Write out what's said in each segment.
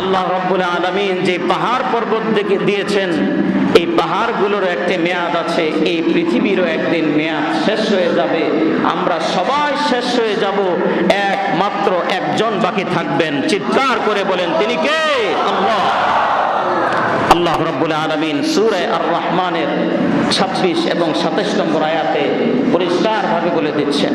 আল্লাহ রব্বুল আলমিন যে পাহাড় পর্বত দেখে দিয়েছেন, এই পাহাড়গুলোর একটি মেয়াদ আছে, এই পৃথিবীরও একদিন মেয়াদ শেষ হয়ে যাবে। আমরা সবাই শেষ হয়ে যাব, একমাত্র একজন বাকি থাকবেন। চিৎকার করে বলেন, তিনি কে? আল্লাহ। আল্লাহ রব্বুল আলমিন সুরে আর রহমানের ছাব্বিশ এবং সাতাশ নম্বর আয়াতে পরিষ্কারভাবে বলে দিচ্ছেন।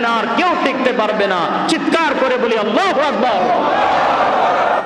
না আর কেউ টিকতে পারবে না। চিৎকার করে বলি আল্লাহ আকবার!